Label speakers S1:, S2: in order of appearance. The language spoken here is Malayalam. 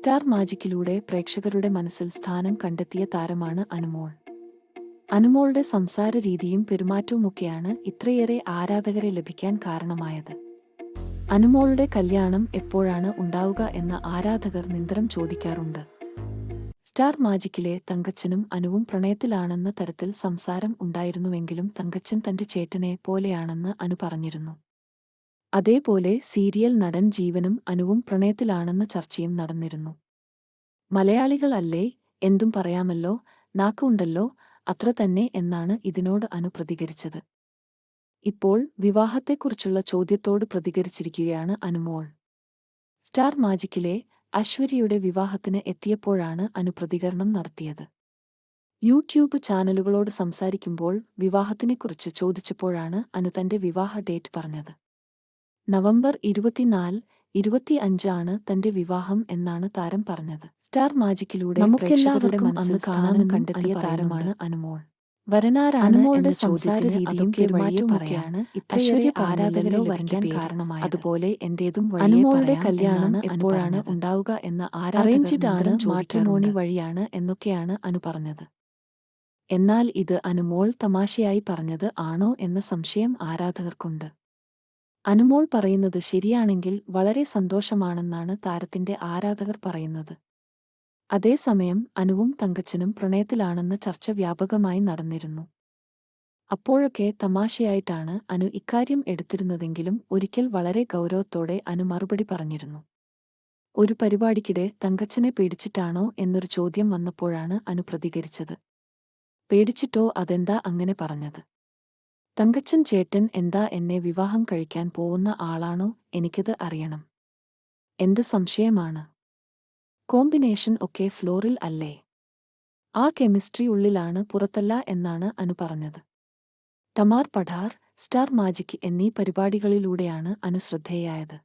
S1: സ്റ്റാർ മാജിക്കിലൂടെ പ്രേക്ഷകരുടെ മനസ്സിൽ സ്ഥാനം കണ്ടെത്തിയ താരമാണ് അനുമോൾ. അനുമോളുടെ സംസാര രീതിയും പെരുമാറ്റവുമൊക്കെയാണ് ഇത്രയേറെ ആരാധകരെ ലഭിക്കാൻ കാരണമായത്. അനുമോളുടെ കല്യാണം എപ്പോഴാണ് ഉണ്ടാവുക എന്ന് ആരാധകർ നിന്തരം ചോദിക്കാറുണ്ട്. സ്റ്റാർ മാജിക്കിലെ തങ്കച്ചനും അനുവും പ്രണയത്തിലാണെന്ന തരത്തിൽ സംസാരം ഉണ്ടായിരുന്നുവെങ്കിലും തങ്കച്ചൻ തന്റെ ചേട്ടനെ പോലെയാണെന്ന് അനു പറഞ്ഞിരുന്നു. അതേപോലെ സീരിയൽ നടൻ ജീവനും അനുവും പ്രണയത്തിലാണെന്ന ചർച്ചയും നടന്നിരുന്നു. മലയാളികളല്ലേ എന്തും പറയാമല്ലോ നാക്കുണ്ടല്ലോ അത്ര തന്നെ എന്നാണ് ഇതിനോട് അനു പ്രതികരിച്ചത്. ഇപ്പോൾ വിവാഹത്തെക്കുറിച്ചുള്ള ചോദ്യത്തോട് പ്രതികരിച്ചിരിക്കുകയാണ് അനുമോൾ. സ്റ്റാർ മാജിക്കിലെ അശ്വര്യയുടെ വിവാഹത്തിന് എത്തിയപ്പോഴാണ് അനു പ്രതികരണം നടത്തിയത്. യൂട്യൂബ് ചാനലുകളോട് സംസാരിക്കുമ്പോൾ വിവാഹത്തിനെക്കുറിച്ച് ചോദിച്ചപ്പോഴാണ് അനു തന്റെ വിവാഹ ഡേറ്റ് പറഞ്ഞത്. നവംബർ ഇരുപത്തിനാല് ഇരുപത്തി അഞ്ചാണ് തന്റെ വിവാഹം എന്നാണ് താരം പറഞ്ഞത്. സ്റ്റാർ മാജിക്കിലൂടെ
S2: നമുക്കെല്ലാവർക്കും അന്ന്
S1: സ്ഥാനം കണ്ടെത്തിയ താരമാണ് അനുമോൾ. വരനാരാണ്
S2: അനുമോളുടെ സംസാര രീതിയും
S1: പെരുമാറ്റവും
S2: പെരുമാറ്റവുമൊക്കെയാണ് ഇത്രയേറെ ആരാധകരെ
S1: വരയ്ക്കാൻ
S2: കാരണമായി
S1: അതുപോലെ എന്റേതും അനുമോളുടെ കല്യാണം എപ്പോഴാണ് ഉണ്ടാവുക എന്ന ആരാധകർ മാട്രിമോണി വഴിയാണ് എന്നൊക്കെയാണ് അനു പറഞ്ഞത്. എന്നാൽ ഇത് അനുമോൾ തമാശയായി പറഞ്ഞത് ആണോ എന്ന സംശയം ആരാധകർക്കുണ്ട്. അനുമോൾ പറയുന്നത് ശരിയാണെങ്കിൽ വളരെ സന്തോഷമാണെന്നാണ് താരത്തിന്റെ ആരാധകർ പറയുന്നത്. അതേസമയം അനുവും തങ്കച്ചനും പ്രണയത്തിലാണെന്ന ചർച്ച വ്യാപകമായി നടന്നിരുന്നു. അപ്പോഴൊക്കെ തമാശയായിട്ടാണ് അനു ഇക്കാര്യം എടുത്തിരുന്നതെങ്കിലും ഒരിക്കൽ വളരെ ഗൗരവത്തോടെ അനു മറുപടി പറഞ്ഞിരുന്നു. ഒരു പരിപാടിക്കിടെ തങ്കച്ചനെ പേടിച്ചിട്ടാണോ എന്നൊരു ചോദ്യം വന്നപ്പോഴാണ് അനു പ്രതികരിച്ചത്. പേടിച്ചിട്ടോ അതെന്താ അങ്ങനെ പറഞ്ഞത്? തങ്കച്ചൻ ചേട്ടൻ എന്താ എന്നെ വിവാഹം കഴിക്കാൻ പോവുന്ന ആളാണോ എനിക്കത് അറിയണം. എന്ത് സംശയമാണ്? കോമ്പിനേഷൻ ഒക്കെ ഫ്ലോറിൽ അല്ലേ? ആ കെമിസ്ട്രി ഉള്ളിലാണ് പുറത്തല്ല എന്നാണ് അനു പറഞ്ഞത്. ടമാർ പഠാർ സ്റ്റാർ മാജിക് എന്നീ പരിപാടികളിലൂടെയാണ് അനു ശ്രദ്ധേയായത്.